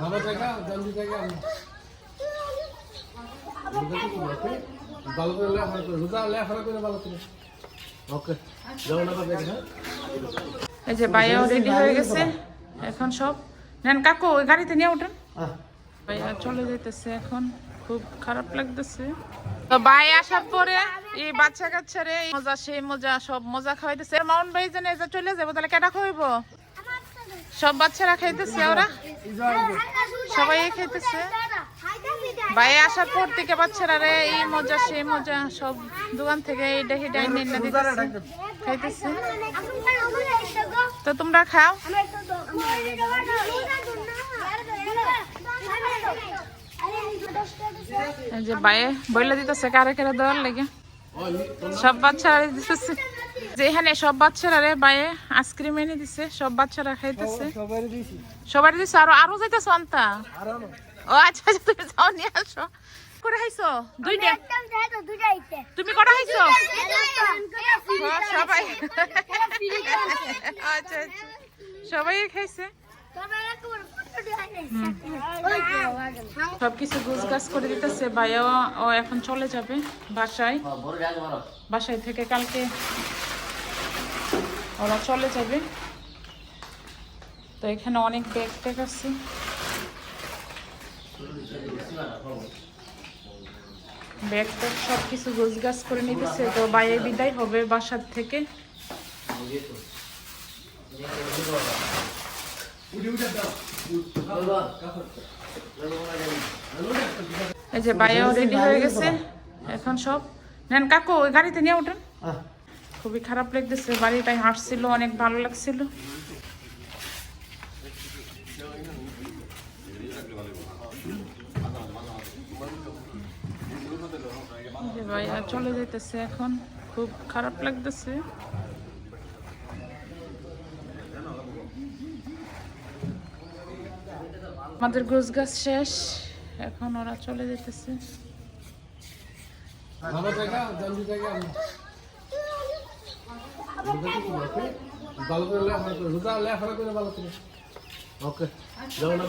বাবা জায়গা জলদি জায়গা ভালো করে লেখাপড়া করে রোজা লেখাপড়া করে ভালো করে। ওকে যাও না পাবে হ্যাঁ? এই যে ভাইয়াও রেডি হয়ে গেছে এখন সব। নেন কাকু ওই গাড়িতে নিয়ে ওঠেন ভাইয়া চলে যাইতেছে এখন খুব খারাপ লাগতেছে। তো ভাই আসার পরে এই বাচ্চা কাচ্চারে মজা সেই মজা সব মজা খাওয়াইতেছে। মাউন ভাই যেন চলে যাব তাহলে কেটা খাইবো সব বাচ্চারা খাইতেছে ওরা? সবাই খাইতেছে? ভাই আসার পর থেকে বাচ্চারা রে এই মজা সেই মজা সব দোকান থেকে এই ডাহি ডাই নিয়ে খাইতেছে। তো তোমরা খাও। এই যে বাইরে বইলে দিতেছে কারে কারে দেওয়ার লাগে। সব বাচ্চারা দিতেছে। যে এখানে সব বাচ্চারা রে বাইরে আইসক্রিম এনে দিছে সব বাচ্চারা খাইতেছে। সবাই দিছে। আরও আরও যাইতেছে অন্তা? আর আনো ও আচ্ছা আচ্ছা তুমি যাও নিয়ে আসো। করে খাইছো? দুইটা তুমি কটা খাইছো? সবাই। আচ্ছা আচ্ছা। সবাই খাইছে। সবকিছু গুছ গাছ করে দিতেছে ভাইয়া ও এখন চলে যাবে বাসায়। বাসায় থেকে কালকে ওরা চলে যাবে। তো এখানে অনেক ব্যাগ ট্যাগ আছে। ব্যাগ ট্যাগ সব কিছু গোছ করে নিতেছে। তো বাইরে বিদায় হবে বাসার থেকে। এই যে বাইরেও রেডি হয়ে গেছে। এখন সব। নেন কাকু, ওই গাড়িতে নিয়ে ওঠেন খুবই খারাপ লাগতেছে বাড়িটাই হাঁটছিল, অনেক ভালো লাগছিল। চলে যেতেছে এখন, খুব খারাপ লাগতেছে। আমাদের গোছ গাছ শেষ, এখন ওরা চলে যেতেছে বাবা জায়গা জলদি জায়গা ভালো করে লেখাপড়া করে রোজা লেখাপড়া করে ভালো করে ওকে যাও না